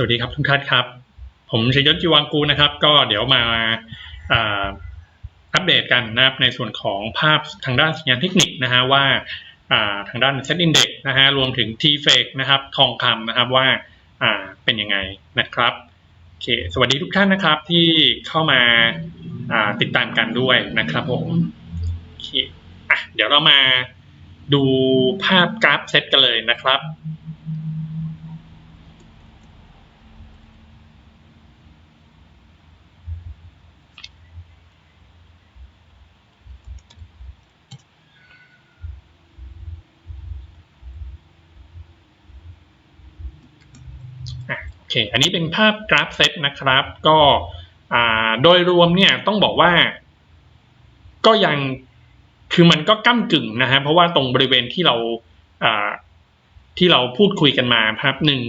สวัสดีครับทุกท่านครับ ผมชัยยศจีวังกูนะครับ ก็เดี๋ยวมาอัปเดตกันนะครับในส่วนของภาพทางด้านสัญญาณเทคนิคนะฮะว่าทางด้าน Set Index นะฮะรวมถึง t f a k นะครับทองคำนะครับว่าเป็นยังไงนะครับโอเคสวัสดีทุกท่านนะครับที่เข้ามาอ่าติดตามกันด้วยนะครับผมโอเคอะเดี๋ยวเรามาดูภาพกราฟเซตกันเลยนะครับ เค อันนี้เป็นภาพกราฟเซตนะครับ ก็โดยรวมเนี่ยต้องบอกว่า ก็ยังคือมันก็ก้ากึ่งนะฮะเพราะว่าตรงบริเวณที่เราอ่าที่เราพูดคุยกันมาครับหนึ่ง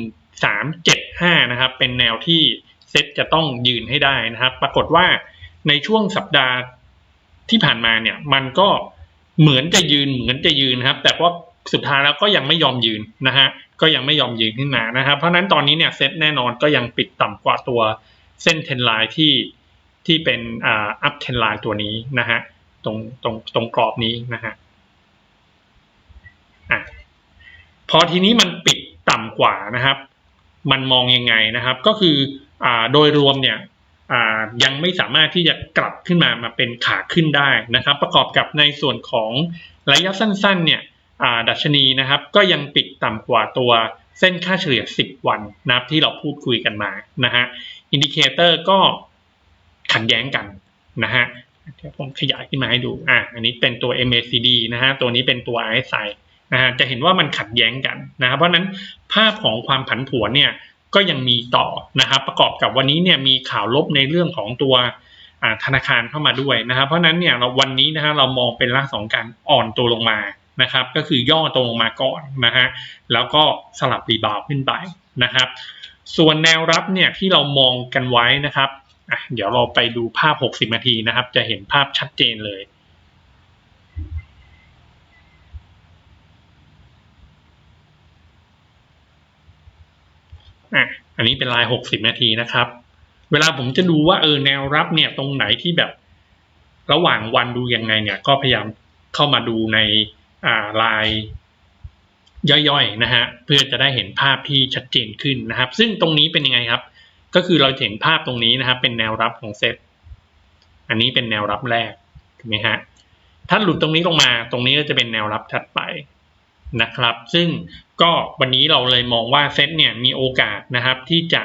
สามเจ็ดห้านะครับ เป็นแนวที่เซตจะต้องยืนให้ได้นะครับ ปรากฏว่าในช่วงสัปดาห์ที่ผ่านมาเนี่ย มันก็เหมือนจะยืนเหมือนจะยืนนะครับ แต่ว่าสุดท้ายแล้วก็ยังไม่ยอมยืนนะฮะ ก็ยังไม่ยอมยืนขึ้นมานะครับ เพราะนั้นตอนนี้เนี่ยเซ็ตแน่นอนก็ยังปิดต่ำกว่าตัวเส้นเทนไลน์ที่ที่เป็นอ่าอัพเทนไลน์ตัวนี้นะฮะตรงตรงตรงกรอบนี้นะฮะอะพอทีนี้มันปิดต่ำกว่านะครับ มันมองยังไงนะครับ ก็คืออ่าโดยรวมเนี่ยอ่ายังไม่สามารถที่จะกลับขึ้นมามาเป็นขาขึ้นได้นะครับ ประกอบกับในส่วนของระยะสั้นๆเนี่ย ดัชนีนะครับก็ยังปิดต่ำกว่าตัวเส้นค่าเฉลี่ย 10 วันนะครับที่เราพูดคุยกันมานะฮะอินดิเคเตอร์ก็ขัดแย้งกันนะฮะเดี๋ยวผมขยายขึ้นมาให้ดูอ่าอันนี้เป็นตัว MACD นะฮะตัวนี้เป็นตัว RSI นะฮะจะเห็นว่ามันขัดแย้งกันนะครับเพราะนั้นภาพของความผันผวนเนี่ยก็ยังมีต่อนะครับประกอบกับวันนี้เนี่ยมีข่าวลบในเรื่องของตัวธนาคารเข้ามาด้วยนะครับเพราะฉะนั้นเนี่ยเราวันนี้นะฮะเรามองเป็นลักษณะของการอ่อนตัวลงมานะครับ ก็คือย่อตัวลงมาก่อนนะฮะแล้วก็สลับรีบาวขึ้นไปนะครับ ส่วนแนวรับเนี่ยที่เรามองกันไว้นะครับเดี๋ยวเราไปดูภาพ 60 นาทีนะครับ จะเห็นภาพชัดเจนเลยอะอันนี้เป็นลาย 60 นาทีนะครับ เวลาผมจะดูว่าเออแนวรับเนี่ยตรงไหนที่แบบ ระหว่างวันดูยังไงเนี่ย ก็พยายามเข้ามาดูใน ลายย่อยๆนะฮะเพื่อจะได้เห็นภาพที่ชัดเจนขึ้นนะครับ ซึ่งตรงนี้เป็นยังไงครับ ก็คือเราเห็นภาพตรงนี้นะครับ เป็นแนวรับของเซตอันนี้เป็นแนวรับแรกถูกไหมฮะถ้าหลุดตรงนี้ลงมาตรงนี้ก็จะเป็นแนวรับถัดไปนะครับ ซึ่งก็วันนี้เราเลยมองว่าเซตเนี่ยมีโอกาสนะครับ ที่จะ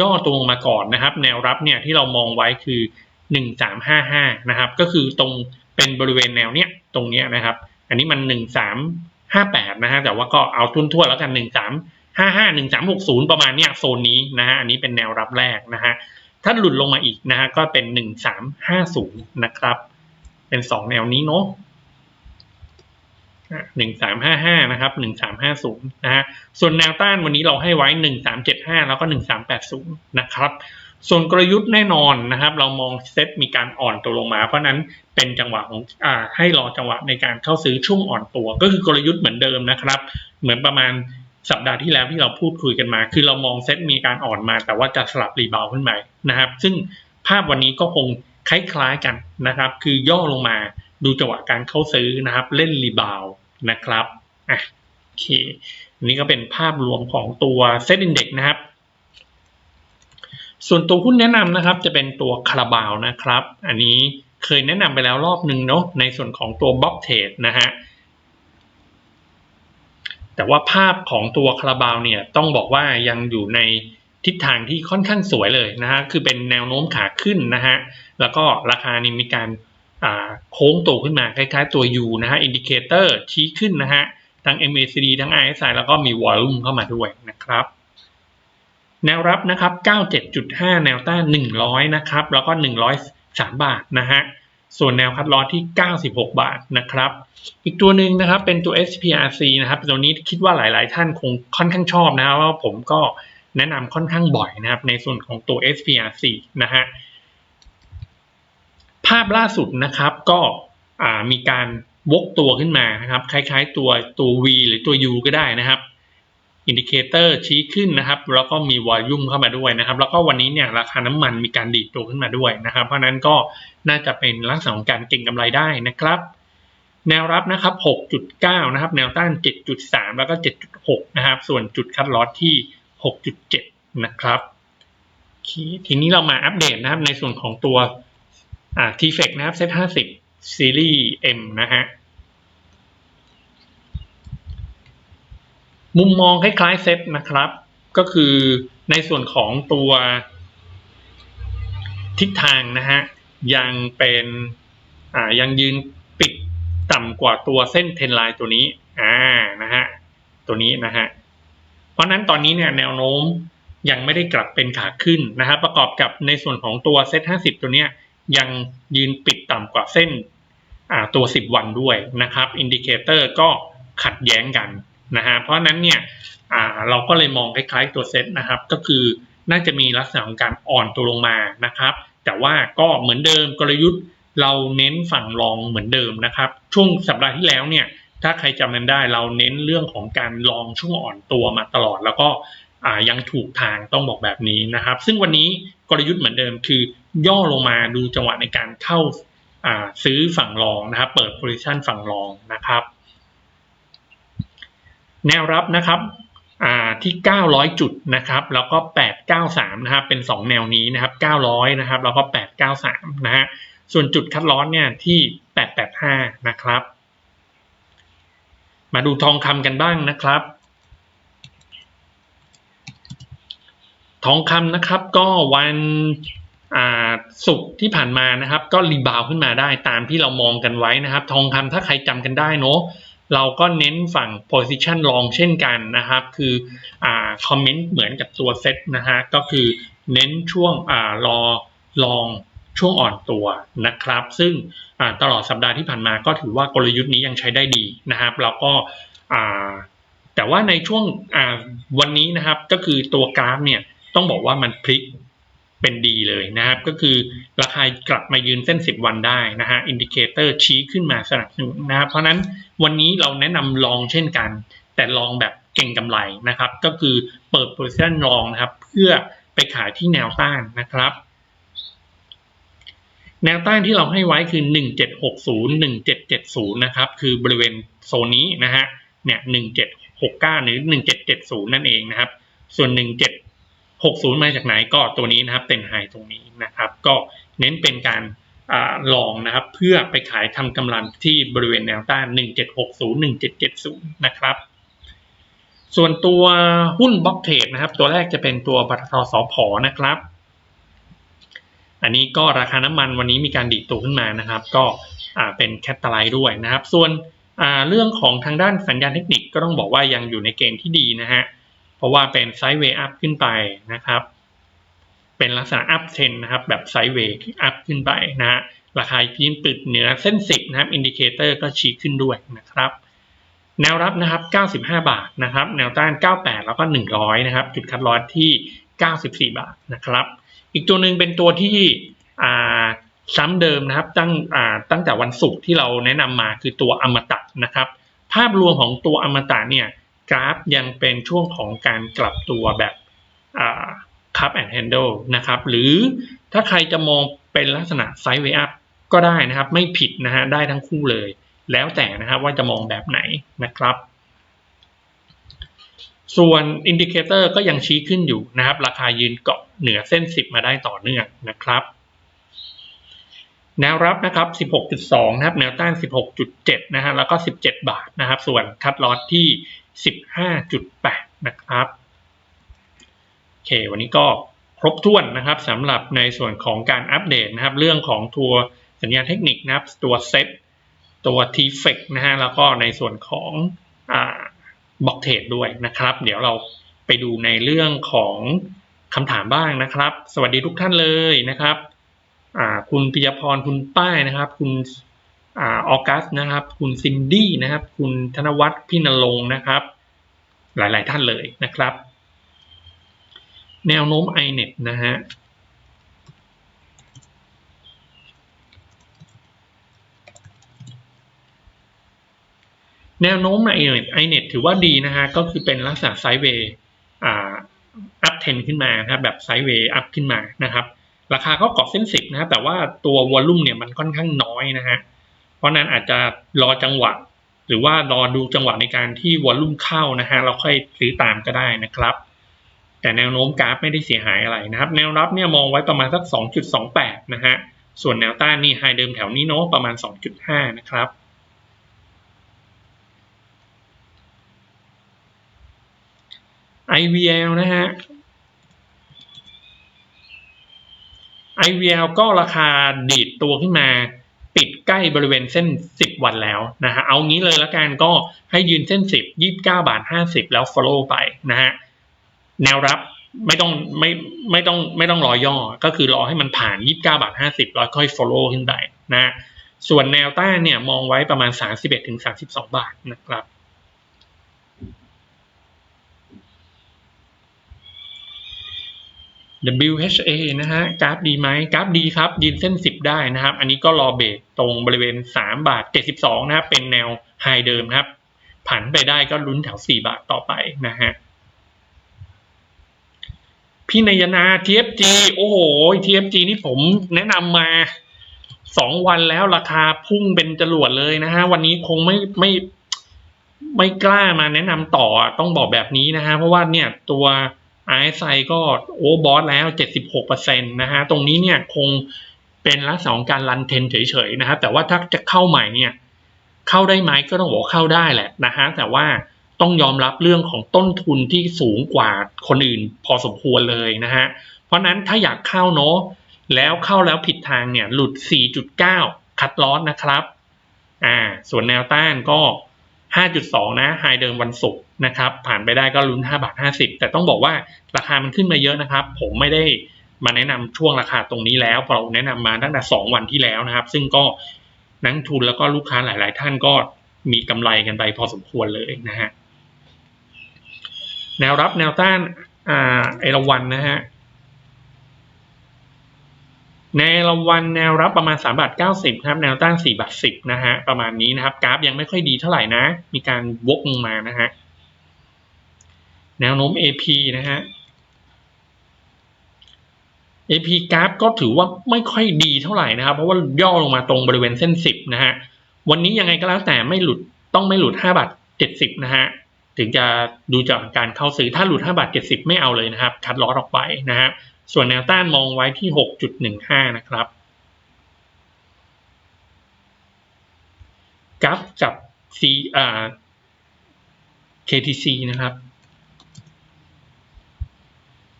ย่อตัวลงมาก่อนนะครับ แนวรับเนี่ยที่เรามองไว้คือหนึ่งสามห้าห้านะครับ ก็คือตรงเป็นบริเวณแนวเนี้ยตรงเนี้ยนะครับ อันนี้มันหนึ่งสามห้าแปดนะฮะแต่ว่าก็เอาทุนทั่วแล้วกันหนึ่งสามห้าห้าหนึ่งสามหกศูนย์ประมาณเนี้ยโซนนี้นะฮะอันนี้เป็นแนวรับแรกนะฮะถ้าหลุดลงมาอีกนะฮะก็เป็นหนึ่งสามห้าศูนย์นะครับ เป็นสองแนวนี้เนาะหนึ่งสามห้าห้านะครับหนึ่งสามห้าศูนย์นะฮะส่วนแนวต้านวันนี้เราให้ไว้หนึ่งสามเจ็ดห้าแล้วก็หนึ่งสามแปดศูนย์นะครับ ส่วนกลยุทธ์แน่นอนนะครับ เรามองเซตมีการอ่อนตัวลงมา เพราะนั้นเป็นจังหวะของอ่าให้รอจังหวะในการเข้าซื้อช่วงอ่อนตัว ก็คือกลยุทธ์เหมือนเดิมนะครับ เหมือนประมาณสัปดาห์ที่แล้วที่เราพูดคุยกันมา คือเรามองเซตมีการอ่อนมา แต่ว่าจะสลับรีบาวขึ้นไปนะครับ ซึ่งภาพวันนี้ก็คงคล้ายๆกันนะครับ คือย่อลงมาดูจังหวะการเข้าซื้อนะครับ เล่นรีบาวนะครับอะโอเคนนี้ก็เป็นภาพรวมของตัวเซตอินเด็กนะครับ ส่วนตัวหุ้นแนะนำนะครับจะเป็นตัวคาราบาวนะครับ อันนี้เคยแนะนำไปแล้วรอบหนึ่งเนาะในส่วนของตัวบ๊อบเทดนะฮะแต่ว่าภาพของตัวคาราบาวเนี่ยต้องบอกว่ายังอยู่ในทิศทางที่ค่อนข้างสวยเลยนะฮะคือเป็นแนวโน้มขาขึ้นนะฮะแล้วก็ราคานี่มีการโค้งตัวขึ้นมาคล้ายๆตัว U นะฮะอินดิเคเตอร์ชี้ขึ้นนะฮะทั้ง MACD ทั้ง RSI แล้วก็มีวอลลุ่มเข้ามาด้วยนะครับ แนวรับนะครับ 97.5 แนวต้าน 100 นะครับ แล้วก็ 103 บาทนะฮะ ส่วนแนวคัดลอที่ 96 บาทนะครับ อีกตัวหนึ่งนะครับเป็นตัว SPRC นะครับตัวนี้คิดว่าหลาย ๆ ท่านคงค่อนข้างชอบนะครับว่าผมก็แนะนำค่อนข้างบ่อยนะครับ ในส่วนของตัว SPRC นะฮะ ภาพล่าสุดนะครับก็มีการวกตัวขึ้นมานะครับ คล้าย ๆ ตัวตัว V หรือตัว U ก็ได้นะครับ อินดิเคเตอร์ชี้ขึ้นนะครับ แล้วก็มีวอลลุ่มเข้ามาด้วยนะครับ แล้วก็วันนี้เนี่ยราคาน้ำมันมีการดีดตัวขึ้นมาด้วยนะครับ เพราะนั้นก็น่าจะเป็นลักษณะของการเก็งกำไรได้นะครับ แนวรับนะครับ 6.9 นะครับ แนวต้าน 7.3 แล้วก็ 7.6 นะครับ ส่วนจุดคัดลอสที่ 6.7 นะครับทีนี้เรามาอัปเดตนะครับในส่วนของตัวอ่า T-Fex นะครับ Set 50 Series M นะฮะ มุมมองคล้ายๆเซตนะครับ ก็คือในส่วนของตัวทิศทางนะฮะยังเป็นอ่ายังยืนปิดต่ำกว่าตัวเส้นเทนไลน์ตัวนี้อ่านะฮะตัวนี้นะฮะเพราะนั้นตอนนี้เนี่ยแนวโน้มยังไม่ได้กลับเป็นขาขึ้นนะครับประกอบกับในส่วนของตัวเซ็ต50ตัวเนี้ยยังยืนปิดต่ำกว่าเส้นตัว 10 วันด้วยนะครับ อินดิเคเตอร์ก็ขัดแย้งกัน นะฮะเพราะนั้นเนี่ยเราก็เลยมองคล้ายๆตัวเซ็ตนะครับก็คือน่าจะมีลักษณะของการอ่อนตัวลงมานะครับ แต่ว่าก็เหมือนเดิมกลยุทธ์เราเน้นฝั่งรองเหมือนเดิมนะครับ ช่วงสัปดาห์ที่แล้วเนี่ยถ้าใครจำกันได้เราเน้นเรื่องของการลองช่วงอ่อนตัวมาตลอด แล้วก็ยังถูกทางต้องบอกแบบนี้นะครับ ซึ่งวันนี้กลยุทธ์เหมือนเดิมคือย่อลงมาดูจังหวะในการเข้าซื้อฝั่งรองนะครับ เปิดโพซิชันฝั่งรองนะครับ แนวรับนะครับที่ 900 จุดนะครับแล้วก็ 893 นะครับเป็น 2 แนวนี้นะครับ 900 นะครับแล้วก็ 893 นะฮะส่วนจุดคัดลอสเนี่ยที่ 885 นะครับ มาดูทองคำกันบ้างนะครับ ทองคำนะครับก็วันศุกร์ที่ผ่านมานะครับ ก็รีบาวขึ้นมาได้ตามที่เรามองกันไว้นะครับ ทองคำถ้าใครจำกันได้เนาะ เราก็เน้นฝั่ง position long เช่นกันนะครับ คืออ่าคอมเมนต์เหมือนกับตัวเซตนะฮะ ก็คือเน้นช่วงอ่ารอลองช่วงอ่อนตัวนะครับ ซึ่งตลอดสัปดาห์ที่ผ่านมาก็ถือว่ากลยุทธ์นี้ยังใช้ได้ดีนะครับ แล้วก็แต่ว่าในช่วงวันนี้นะครับ ก็คือตัวกราฟเนี่ยต้องบอกว่ามันพลิก เป็นดีเลยนะครับ ก็คือราคากลับมายืนเส้น 10 วันได้นะฮะอินดิเคเตอร์ชี้ขึ้นมาสนับสนุนนะครับเพราะนั้นวันนี้เราแนะนำลองเช่นกัน แต่ลองแบบเก่งกำไรนะครับ ก็คือเปิดโพซิชันลองนะครับ เพื่อไปขายที่แนวต้านนะครับแนวต้านที่เราให้ไว้คือ 1760 1770 นะครับ คือบริเวณโซนนี้นะฮะ เนี่ย 1769 หรือ 1770 นั่นเองนะครับ ส่วน 17 60 มาจากไหนก็ตัวนี้นะครับเป็นไฮตรงนี้นะครับ ก็เน้นเป็นการลองนะครับ เพื่อไปขายทำกำลังที่บริเวณแนวต้าน 1760 1770 นะครับ ส่วนตัวหุ้นบล็อกเทรดนะครับ ตัวแรกจะเป็นตัวปตทสพนะครับ อันนี้ก็ราคาน้ำมันวันนี้มีการดีดตัวขึ้นมานะครับ ก็เป็นแคตตาไลด์ด้วยนะครับ ส่วนเรื่องของทางด้านสัญญาณเทคนิคก็ต้องบอกว่ายังอยู่ในเกณฑ์ที่ดีนะฮะ เพราะว่าเป็นไซด์เวย์อัพขึ้นไปนะครับ เป็นลักษณะอัพเทนนะครับ แบบไซด์เวย์อัพขึ้นไปนะฮะราคาพิมพ์ปิดเหนือเส้น 10 นะครับ อินดิเคเตอร์ก็ชี้ขึ้นด้วยนะครับ แนวรับนะครับ 95 บาทนะครับ แนวต้าน 98 แล้วก็ 100 นะครับ จุดคัดลอสที่ 94 บาทนะครับ อีกตัวหนึ่งเป็นตัวที่ซ้ำเดิมนะครับ ตั้งตั้งแต่วันศุกร์ที่เราแนะนำมาคือตัวอมตะนะครับ ภาพรวมของตัวอมตะเนี่ย กราฟยังเป็นช่วงของการกลับตัวแบบคัพแอนด์แฮนด์ลนะครับหรือถ้าใครจะมองเป็นลักษณะไซด์เวอัพก็ได้นะครับ ไม่ผิดนะฮะได้ทั้งคู่เลย แล้วแต่นะครับว่าจะมองแบบไหนนะครับ ส่วนอินดิเคเตอร์ก็ยังชี้ขึ้นอยู่นะครับ ราคายืนเกาะเหนือเส้น 10 มาได้ต่อเนื่องนะครับแนวรับนะครับ 16.2 นะครับ แนวต้าน 16.7 นะฮะ แล้วก็ 17 บาทนะครับ ส่วนคัดลอสที่ 15.8 นะครับโอเควันนี้ก็ครบถ้วนนะครับสำหรับในส่วนของการอัปเดตนะครับ เรื่องของตัวสัญญาณเทคนิคนะครับ ตัวเซตตัว t f e c นะฮะแล้วก็ในส่วนของบล็อกเทรดด้วยนะครับ เดี๋ยวเราไปดูในเรื่องของคำถามบ้างนะครับ สวัสดีทุกท่านเลยนะครับคุณปิยพรคุณป้ายนะครับ คุณ ออกัสนะครับ คุณซินดี้นะครับ คุณธนวัฒน์พินลงนะครับ หลาย ๆ ท่านเลยนะครับ แนวโน้ม iNet นะฮะแนวโน้มในไอเน็ตถือว่าดีนะฮะก็คือเป็นลักษณะไซด์เวย์อัพเทนขึ้นมานะครับแบบไซด์เวย์อัพขึ้นมานะครับ ราคาก็เกาะเส้นสิบนะครับแต่ว่าตัววอลลุ่มเนี่ยมันค่อนข้างน้อยนะฮะ เพราะนั้นอาจจะรอจังหวะ หรือว่ารอดูจังหวะในการที่วอลลุ่มเข้านะฮะเราค่อยซื้อตามก็ได้นะครับ แต่แนวโน้มกราฟไม่ได้เสียหายอะไรนะครับ แนวรับเนี่ยมองไว้ประมาณสัก 2.28 นะฮะส่วนแนวต้านนี่ไฮเดิมแถวนี้เนาะประมาณ 2.5 นะครับ IVL นะฮะ IVL ก็ราคาดีดตัวขึ้นมา ปิดใกล้บริเวณเส้น 10 วันแล้วนะฮะเอางี้เลยละกันก็ให้ยืนเส้น 10 29 บาท 50 แล้ว follow ไปนะฮะแนวรับไม่ต้องไม่ไม่ต้องไม่ต้องรอย่อ ก็คือรอให้มันผ่าน 29 บาท 50แล้วค่อย follow ขึ้นไปนะส่วนแนวต้านเนี่ยมองไว้ประมาณ 31-32 บาทนะครับ WHA นะฮะกราฟดีไหมกราฟดีครับ ยืนเส้น 10 ได้นะครับ อันนี้ก็รอเบรกตรงบริเวณ 3 บาท 72 นะครับ เป็นแนวไฮเดิมครับ ผันไปได้ก็ลุ้นแถว 4 บาทต่อไปนะฮะพี่นายนา TFG โอ้โห TFG นี่ผมแนะนำมา 2 วันแล้วราคาพุ่งเป็นจรวดเลยนะฮะ วันนี้คงไม่ไม่ไม่กล้ามาแนะนำต่อต้องบอกแบบนี้นะฮะ เพราะว่าเนี่ยตัว RSI ก็โอ้บอสแล้ว 76%นะฮะ ตรงนี้เนี่ยคงเป็นลักษณะของการรันเทนเฉยๆนะครับ แต่ว่าถ้าจะเข้าใหม่เนี่ยเข้าได้ไหมก็ต้องบอกเข้าได้แหละนะฮะ แต่ว่าต้องยอมรับเรื่องของต้นทุนที่สูงกว่าคนอื่นพอสมควรเลยนะฮะ เพราะนั้นถ้าอยากเข้าเนาะแล้วเข้าแล้วผิดทางเนี่ยหลุด 4.9 คัดลอสนะครับ อ่า ส่วนแนวต้านก็ 5.2 นะไฮเดิมวันศุกร์ นะครับผ่านไปได้ก็ลุ้น 5 บาท 50 แต่ต้องบอกว่าราคามันขึ้นมาเยอะนะครับ ผมไม่ได้มาแนะนำช่วงราคาตรงนี้แล้วเราแนะนำมาตั้งแต่ 2 วันที่แล้วนะครับ ซึ่งก็นักทุนแล้วก็ลูกค้าหลาย ๆ ท่านก็มีกำไรกันไปพอสมควรเลยนะฮะแนวรับแนวต้านอ่าเอราวันนะฮะในรางวัลแนวรับประมาณ3บาท90ครับแนวต้าน4บาท10นะฮะประมาณนี้นะครับกราฟยังไม่ค่อยดีเท่าไหร่นะ มีการวกลงมานะฮะ แนวโน้ม AP นะฮะ AP กราฟก็ถือว่าไม่ค่อยดีเท่าไหร่นะครับ เพราะว่าย่อลงมาตรงบริเวณเส้น 10 นะฮะ วันนี้ยังไงก็แล้วแต่ไม่หลุดต้องไม่หลุด5บาท70 นะฮะ ถึงจะดูจากการเข้าซื้อถ้าหลุด5บาท70 ไม่เอาเลยนะครับ คัดลอออกไปนะฮะ ส่วนแนวต้านมองไว้ที่ 6.15 นะครับกราฟกับ C อ่า KTC นะครับ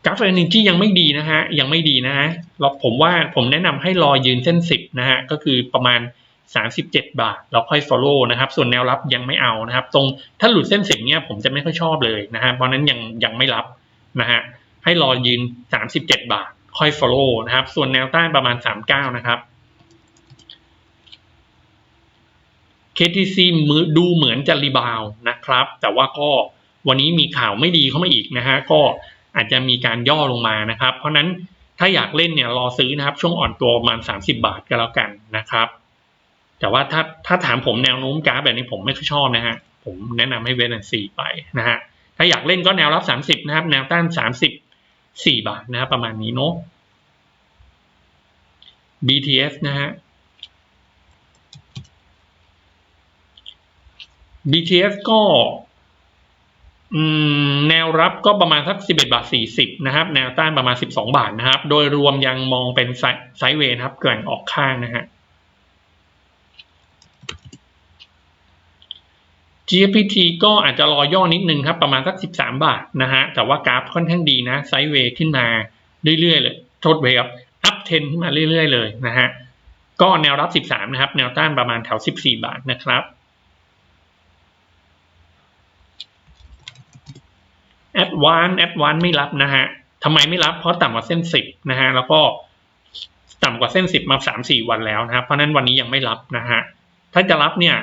กราฟเอเนจียังไม่ดีนะฮะยังไม่ดีนะฮะเราผมว่าผมแนะนำให้รอยืนเส้น 10 นะฮะก็คือประมาณ 37 บาทแล้วค่อย follow นะครับ ส่วนแนวรับยังไม่เอานะครับ ตรงถ้าหลุดเส้น 10เนี่ยผมจะไม่ค่อยชอบเลยนะฮะเพราะนั้นยังยังไม่รับนะฮะให้รอยืน 37 บาท ค่อย follow นะครับ ส่วนแนวต้านประมาณ 39 นะครับ KTC มือดูเหมือนจะรีบาวนะครับ แต่ว่าก็วันนี้มีข่าวไม่ดีเข้ามาอีกนะฮะก็ อาจจะมีการย่อลงมานะครับ เพราะนั้นถ้าอยากเล่นเนี่ยรอซื้อนะครับ ช่วงอ่อนตัวประมาณ 30 บาทก็แล้วกันนะครับ แต่ว่าถ้าถ้าถามผมแนวโน้มกราฟแบบนี้ผมไม่ค่อยชอบนะฮะผมแนะนำให้เวนันซีไปนะฮะถ้าอยากเล่นก็แนวรับ 30 นะครับ แนวต้าน34บาทนะครับประมาณนี้เนาะ BTS นะฮะ BTS ก็ แนวรับก็ประมาณสัก 11 บาท 40 นะครับ แนวต้านประมาณ 12 บาทนะครับ โดยรวมยังมองเป็นไซด์เวย์นะครับแกว่งออกข้างนะฮะ GPT ก็อาจจะรอย่อนิดนึงครับ ประมาณสัก 13 บาทนะฮะ แต่ว่ากราฟค่อนข้างดีนะ ไซด์เวย์ขึ้นมาเรื่อยๆเลยโทษเวครับอัพเทนขึ้นมาเรื่อยๆเลยนะฮะ ก็แนวรับ 13 นะครับ แนวต้านประมาณแถว 14 บาทนะครับ อดวานแอดวานไม่รับนะฮะทำไมไม่รับเพราะต่ำกว่าเส้นสิบนะฮะแล้วก็ต่ำกว่าเส้นสิบมาสามสี่วันแล้วนะครับเพราะนั้นวันนี้ยังไม่รับนะฮะถ้าจะรับเนี่ย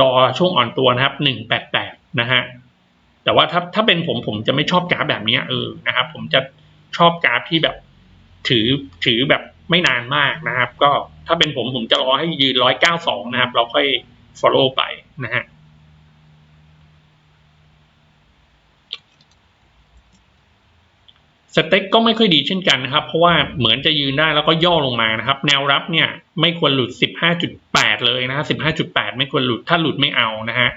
รอช่วงอ่อนตัวนะครับหนึ่งแปดแปดนะฮะแต่ว่าถ้าถ้าเป็นผมผมจะไม่ชอบกราฟแบบนี้เออนะครับ ผมจะชอบกราฟที่แบบถือถือแบบไม่นานมากนะครับ ก็ถ้าเป็นผมผมจะรอให้ยืนร้อยเก้าสองนะครับ เราค่อย follow ไปนะฮะ สเต็กก็ไม่ค่อยดีเช่นกันนะครับ เพราะว่าเหมือนจะยืนได้แล้วก็ย่อลงมานะครับ แนวรับเนี่ยไม่ควรหลุด 15.8 เลยนะฮะ15.8 ไม่ควรหลุดถ้าหลุดไม่เอานะฮะ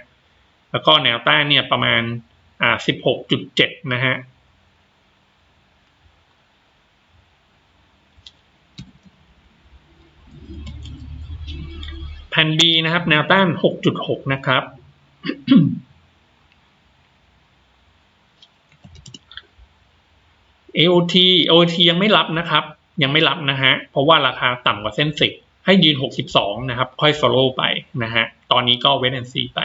แล้วก็แนวต้านเนี่ยประมาณอ่า16.7 นะฮะแผ่น B นะครับ แนวต้าน 6.6 นะครับ AOT AOT ยังไม่รับนะครับ ยังไม่รับนะฮะ เพราะว่าราคาต่ำกว่าเส้นสิบให้ยืน 62 นะครับ ค่อย follow ไปนะฮะ ตอนนี้ก็ wait and see ไป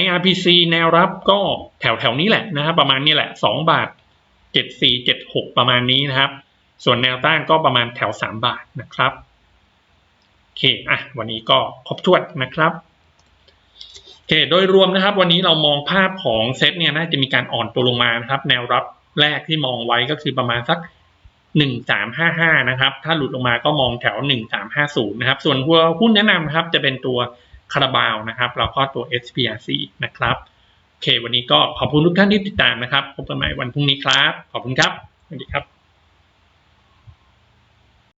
IRPC แนวรับก็แถวแถวนี้แหละนะครับ ประมาณนี้แหละ 2 บาท 74 76 ประมาณนี้นะครับ ส่วนแนวต้านก็ประมาณแถว 3 บาทนะครับ โอเค อะ วันนี้ก็ครบถ้วนนะครับ อเค โดยรวมนะครับ วันนี้เรามองภาพของเซตเนี่ยน่าจะมีการอ่อนตัวลงมานะครับ แนวรับแรกที่มองไว้ก็คือประมาณสัก 1355 นะครับ ถ้าหลุดลงมาก็มองแถว 1350 นะครับ ส่วนหัวหุ้นแนะนำนะครับ จะเป็นตัวคาราบาวนะครับแล้วก็ตัว SPRC นะครับโอเค วันนี้ก็ขอบคุณทุกท่านที่ติดตามนะครับ พบกันใหม่วันพรุ่งนี้ครับ ขอบคุณครับ สวัสดีครับ